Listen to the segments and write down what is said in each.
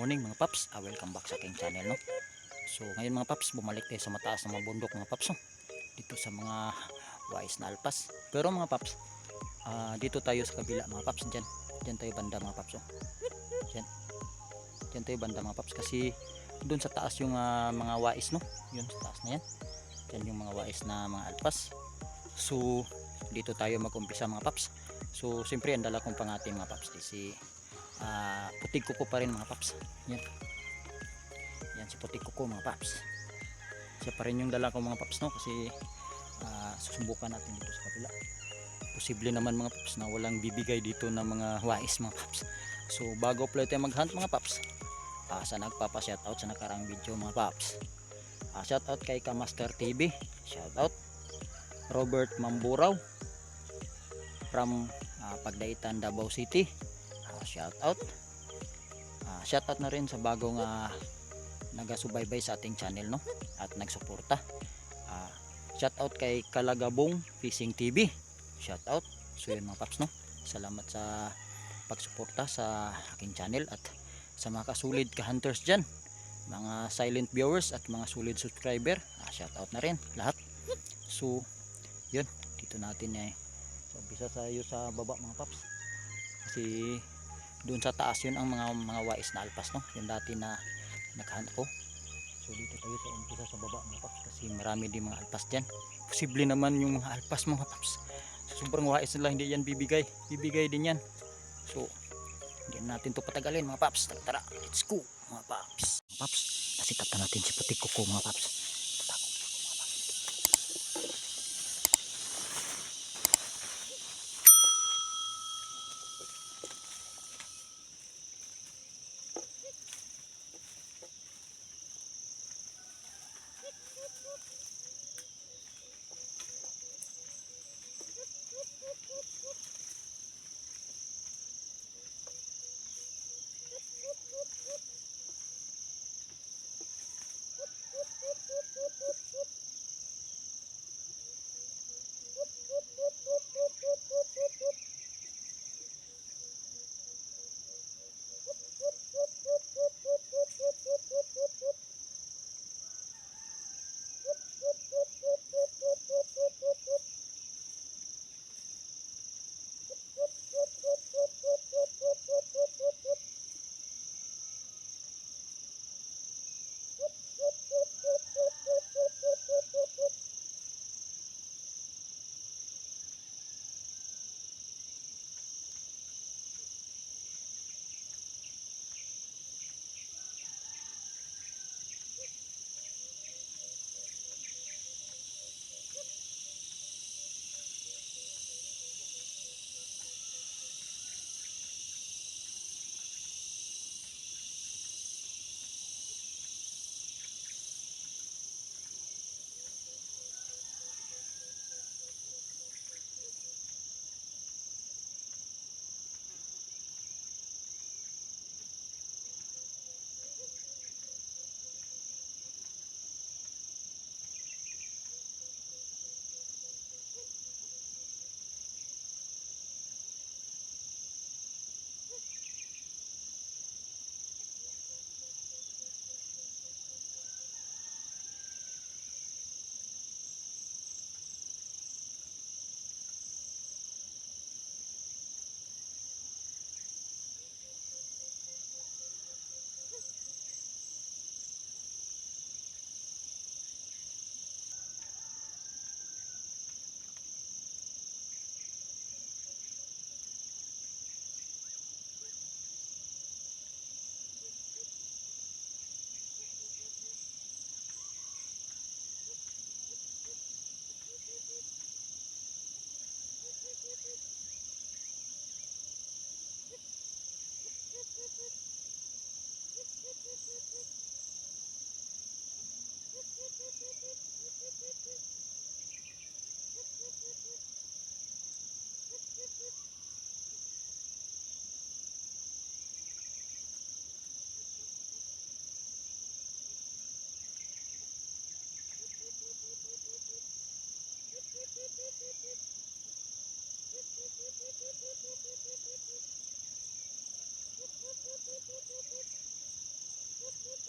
Morning mga paps, ah, welcome back sa aking channel no. So ngayon mga paps, bumalik tayo sa mataas ng mga bundok mga paps no. Dito sa mga wais na alpas. Pero mga paps, ah, dito tayo sa kabila mga paps diyan. Diyan tayo banda mga paps oh. Diyan. Diyan tayo banda mga paps kasi doon sa taas yung ah, mga wais no. Yun sa taas na yan. Diyan yung mga wais na mga alpas. So dito tayo mag-umpisa mga paps. So siyempre ang dala kong pangati mga paps si ah, putig kuko pa rin mga paps. Yan. Yan si putig kuko mga paps. Siya pa rin yung dala ko mga paps no? Kasi ah, susubukan natin dito sa kabila. Posible naman mga paps na walang bibigay dito ng mga wais mga paps. So bago pala tayo mag hunt mga paps ah, sa nagpapa shoutout sa nakarang video mga paps. Ah, shoutout kay Kamaster TV shoutout. Robert Mamburaw from ah, Pagdaitan Davao City Ah, shout out Ah, shout out na rin sa bagong uh, nagasubaybay sa ating channel no? At nagsuporta. Ah, shout out kay Kalagabong Fishing TV shout out so yun mga paps no? Salamat sa pagsuporta sa aking channel at sa mga kasulid ka hunters dyan. Mga silent viewers at mga solid subscriber. Ah, shout out na rin lahat. So yun. Dito natin eh so, bisa sa iyo sa baba mga paps. Kasi doon sa taas yun ang mga mga wais na alpas no? Yung dati na nakahan ko. So dito tayo sa umpisa sa baba mga paps kasi marami din mga alpas dyan. Posible naman yung mga alpas mga paps. So, sobrang wais nila hindi yan bibigay. Bibigay din yan. So hindi natin to patagalin mga paps. Tara, tara. Let's go mga paps. Paps nasikat na natin si putik kuko mga paps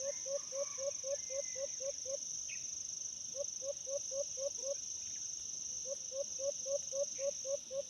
Thank you.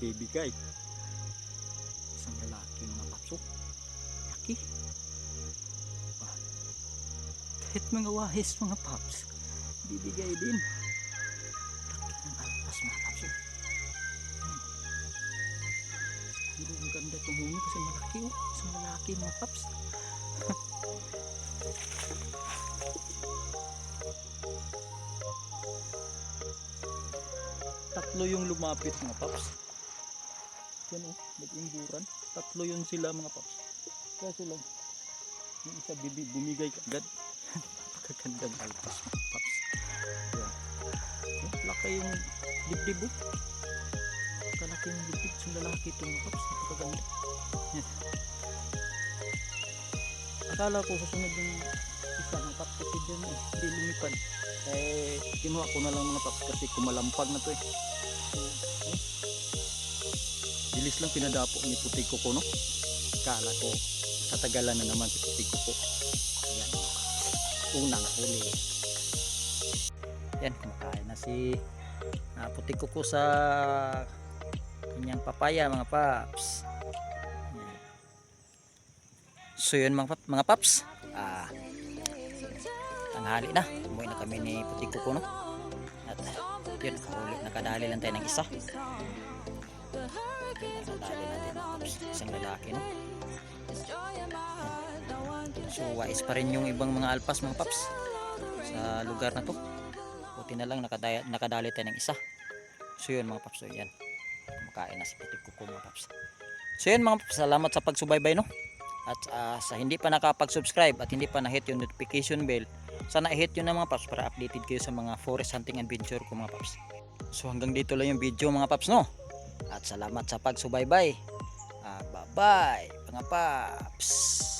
baby guy. Isang lalaki mga papso. Laki. Ah. Kahit mga wahis mga paps, bibigay din. Laki ng alpas mga papso. Pero ang ganda tumungin kasi malaki oh. Isang lalaki mga paps. Tatlo yung lumapit mga paps. Yan oh, nag-imburan. Tatlo yun sila mga paps. Kaso lang, yung isa bibi, bumigay kagad. Napakagandang alpas mga paps. Yan. Laki yung dibdib oh. Kalaki yung dibdib. Yung lalaki ito mga paps. Napakaganda. Yan. Akala ko susunod yung isa ng paps kasi dyan eh. Hindi lumipad. Eh, kinuha ko na lang mga paps kasi kumalampag na to eh. So. Bilis lang pinadapo ni puti ko no. Kala ko katagalan na naman si puti ko Ayan. Unang huli. Yan, kumakain na si uh, puti ko sa kanyang papaya mga paps. Yan. So yun mga, mga paps. Ah, tanghali na. Umuwi na kami ni puti ko no. At yun, nakahuli, nakadali lang tayo ng isa. Nakadali natin ng paps. Isang lalaki no. So wais pa rin yung ibang mga alpas mga paps sa lugar na to. Buti na lang nakadali tayo ng isa. So yun mga paps, so yan. Kumakain na si puti ko mga paps. So yun mga paps, salamat sa pagsubaybay no. At ah, sa hindi pa nakapag-subscribe at hindi pa na-hit yung notification bell, sana i-hit yun na mga paps para updated kayo sa mga forest hunting adventure ko mga paps. So hanggang dito lang yung video mga paps no. At salamat sa pagsubaybay. Ah, bye-bye mga paps.